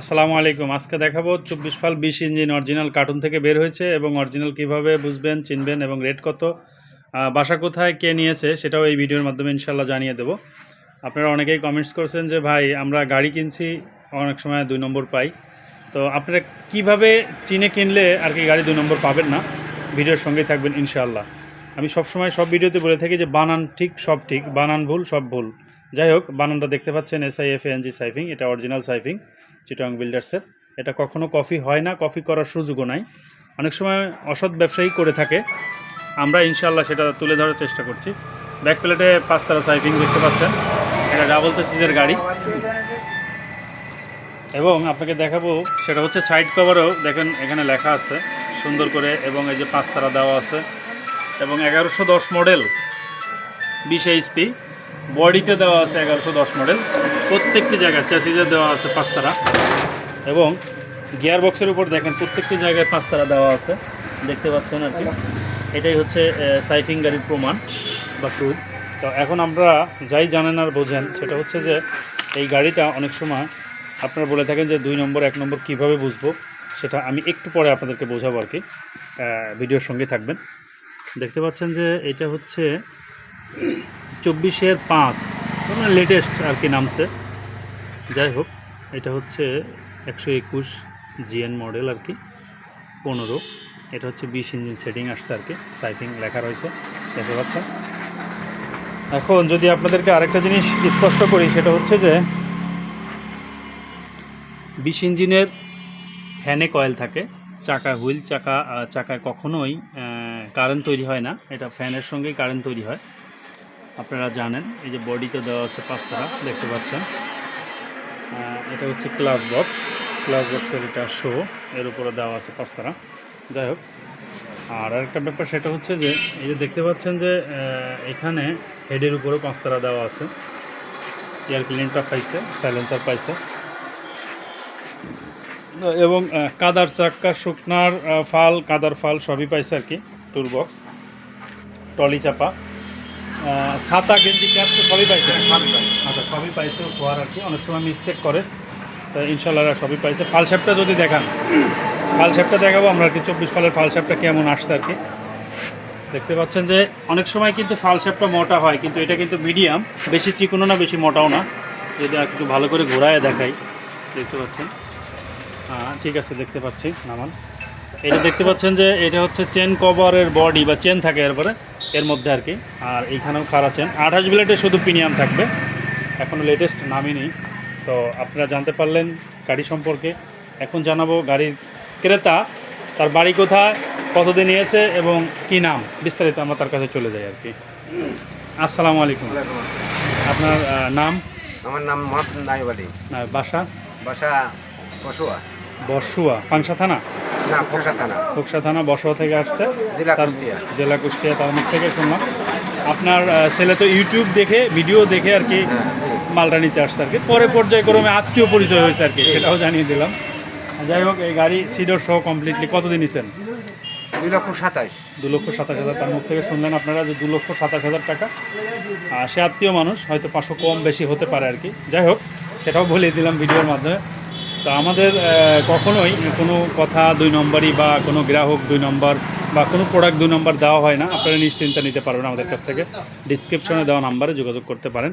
আসসালামু আলাইকুম। আজকে দেখাবো চব্বিশ ফাল বিশ ইঞ্জিন অরিজিনাল কার্টুন থেকে বের হয়েছে এবং অরিজিনাল কীভাবে বুঝবেন, চিনবেন এবং রেট কত। বাসা কোথায়, কে নিয়েছে সেটাও এই ভিডিওর মাধ্যমে ইনশাল্লাহ জানিয়ে দেবো। আপনারা অনেকেই কমেন্টস করছেন যে, ভাই, আমরা গাড়ি কিনছি, অনেক সময় দুই নম্বর পাই। তো আপনারা কীভাবে চিনে কিনলে আর কি গাড়ি দুই নম্বর পাবেন না? ভিডিওর সঙ্গেই থাকবেন ইনশাল্লাহ আমি সবসময় সব ভিডিওতে বলে থাকি যে, বানান ঠিক, সব ঠিক। বানান ভুল, সব ভুল। যাই হোক বানানটা দেখতে পাচ্ছেন এস আই এসআইএফ এনজি সাইফিং এটা অরিজিনাল সাইফিং চিটং বিল্ডার্সের এটা কখনো কফি হয় না, কফি করার সুযোগও নাই। অনেক সময় অসৎ ব্যবসায়ী করে থাকে। আমরা ইনশাল্লাহ সেটা তুলে ধরার চেষ্টা করছি। ব্যাক প্লেটে পাঁচতারা সাইফিং দেখতে পাচ্ছেন। এটা ডাবল চেসিসের গাড়ি। এবং আপনাকে দেখাবো, সেটা হচ্ছে সাইড কভারেও দেখেন এখানে লেখা আছে, সুন্দর করে, এবং এই যে পাঁচতারা দেওয়া আছে। এবং এগারোশো দশ মডেল বিশ এইচপি বডিতে দেওয়া আছে এগারোশো দশ মডেল। প্রত্যেকটি জায়গায় চ্যাসিজে দেওয়া আছে পাঁচতারা এবং গিয়ার বক্সের উপর দেখেন, প্রত্যেকটি জায়গায় পাঁচতারা দেওয়া আছে। দেখতে পাচ্ছেন আর কি? এটাই হচ্ছে সাইফিং গাড়ির প্রমাণ বা প্রুফ তো এখন আমরা যাই জানেন আর বোঝেন, সেটা হচ্ছে যে এই গাড়িটা অনেক সময় আপনারা বলে থাকেন যে দুই নম্বর, এক নম্বর কীভাবে বুঝব? সেটা আমি একটু পরে আপনাদেরকে বোঝাবো আর কি। ভিডিওর সঙ্গে থাকবেন। দেখতে পাচ্ছেন যে এটা হচ্ছে চব্বিশের পাঁচ। মানে লেটেস্ট আর কি নামছে। যাই হোক, এটা হচ্ছে একশো একুশ জিএন মডেল আর কি, পনেরো। এটা হচ্ছে বিশ ইঞ্জিন সেটিং আসছে আর কি সাইফিং লেখা রয়েছে, দেখতে পাচ্ছেন? এখন যদি আপনাদেরকে আরেকটা জিনিস স্পষ্ট করি, সেটা হচ্ছে যে বিশ ইঞ্জিনের ফ্যানে কয়েল থাকে, চাকা হুইল, চাকা চাকায় কখনোই কারেন্ট তৈরি হয় না। এটা ফ্যানের সঙ্গেই কারেন্ট তৈরি হয়। আপনারা জানেন, এই যে বডিতে দেওয়া আছে পাঁচতারা দেখতে পাচ্ছেন। এটা হচ্ছে ক্লাস বক্স। ক্লাস বক্সের এটা শো এর উপরে দেওয়া আছে পাঁচতারা যাই হোক, আর আরেকটা ব্যাপার সেটা হচ্ছে যে, এই যে দেখতে পাচ্ছেন যে এখানে হেডের উপরেও পাঁচতারা দেওয়া আছে। এয়ার ক্লিনটা পাইছে সাইলেন্সার পাইছে। এবং কাদার চাক্কা, শুকনার ফাল, কাদার ফাল সবই পাইছে আর কি টুল বক্স টলি চাপা। ছাতা গেঞ্জি ক্যাপ তো সবই পাইছে? আচ্ছা সবই পাইছে খোয়ার আর কি। অনেক সময় মিস্টেক করে। তো ইনশাল্লাহ সবই পাইছে। ফাল শেপটা যদি দেখান। ফাল শেপটা দেখাবো আমরা আর কি চব্বিশ ফালের ফাল শেপটা কেমন আসছে আর কি। দেখতে পাচ্ছেন যে অনেক সময় কিন্তু ফাল শেপটা মোটা হয় কিন্তু এটা কিন্তু মিডিয়াম বেশি চিকনো না বেশি মোটাও না। যদি আর একটু ভালো করে ঘোরায় দেখাই। দেখতে পাচ্ছেন? হ্যাঁ ঠিক আছে দেখতে পাচ্ছি নামান। এটা দেখতে পাচ্ছেন যে এটা হচ্ছে চেন কভারের বডি বা চেন থাকে এরপরে। এর মধ্যে আর কি। আর এইখানেও খাড়া চেন আঠাশ ব্লেডে শুধু প্রিমিয়াম থাকবে। এখনও লেটেস্ট নামিনি তো আপনারা জানতে পারলেন গাড়ি সম্পর্কে। এখন জানাব গাড়ির ক্রেতা তার বাড়ি কোথায় কতদিন নিয়েছে এবং কি নাম? বিস্তারিত আমরা তার কাছে চলে যাই আর কি। আসসালামু আলাইকুম। আপনার নাম? আমার নাম মোহাম্মদ নাইব আলী বাসা? বাসা পশুয়া বর্ষুয়া পাংশা থানা? না থানা। খোকসা থানা বসুয়া থেকে আসছে। জেলা কুষ্টিয়া। জেলা কুষ্টিয়া তার মুখ থেকে শুনলাম। আপনার ছেলে তো ইউটিউব দেখে ভিডিও দেখে আর কি হ্যাঁ, মালটা নিতে আসছে আর কি। পরে পর্যায়ক্রমে আত্মীয় পরিচয় হয়েছে আর কি সেটাও জানিয়ে দিলাম। যাই হোক এই গাড়ি সিডর সহ কমপ্লিটলি কতদিন নিছেন? দুই লক্ষ সাতাশ। দু লক্ষ সাতাশ হাজার তার মুখ থেকে শুনলেন আপনারা যে দু লক্ষ সাতাশ হাজার টাকা। আর সে আত্মীয় মানুষ হয়তো পাঁচশো কম বেশি হতে পারে আর কি। যাই হোক সেটাও বলে দিলাম ভিডিওর মাধ্যমে। তো আমাদের কখনোই কোনো কথা দুই নম্বরই বা কোনো গ্রাহক দুই নম্বর বা কোনো প্রোডাক্ট দুই নম্বর দেওয়া হয় না। আপনারা নিশ্চিন্তে নিতে পারবেন আমাদের কাছ থেকে। ডিসক্রিপশনে দেওয়া নাম্বারে যোগাযোগ করতে পারেন।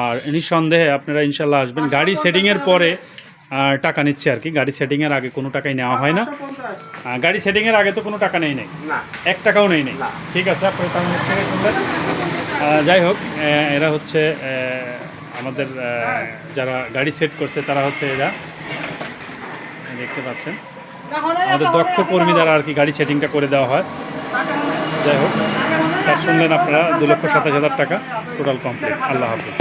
আর নিঃসন্দেহে আপনারা ইনশাল্লাহ আসবেন। গাড়ি সেটিংয়ের পরে টাকা নিচ্ছে আর কি। গাড়ি সেটিংয়ের আগে কোনো টাকাই নেওয়া হয় না। গাড়ি সেটিংয়ের আগে তো কোনো টাকা নেই নেই। এক টাকাও নেই নেই। ঠিক আছে আপনি তার মুখ থেকে শুনলেন। আহ, যাই হোক এরা হচ্ছে আমাদের যারা গাড়ি সেট করছে তারা হচ্ছে এরা। দেখতে পাচ্ছেন। আমাদের দক্ষ কর্মী দ্বারা আর কি গাড়ি সেটিংটা করে দেওয়া হয়। যাই হোক তার শুনলেন আপনারা দু লক্ষ সাতাশ হাজার টাকা টোটাল কমপ্লিট আল্লাহ হাফিজ।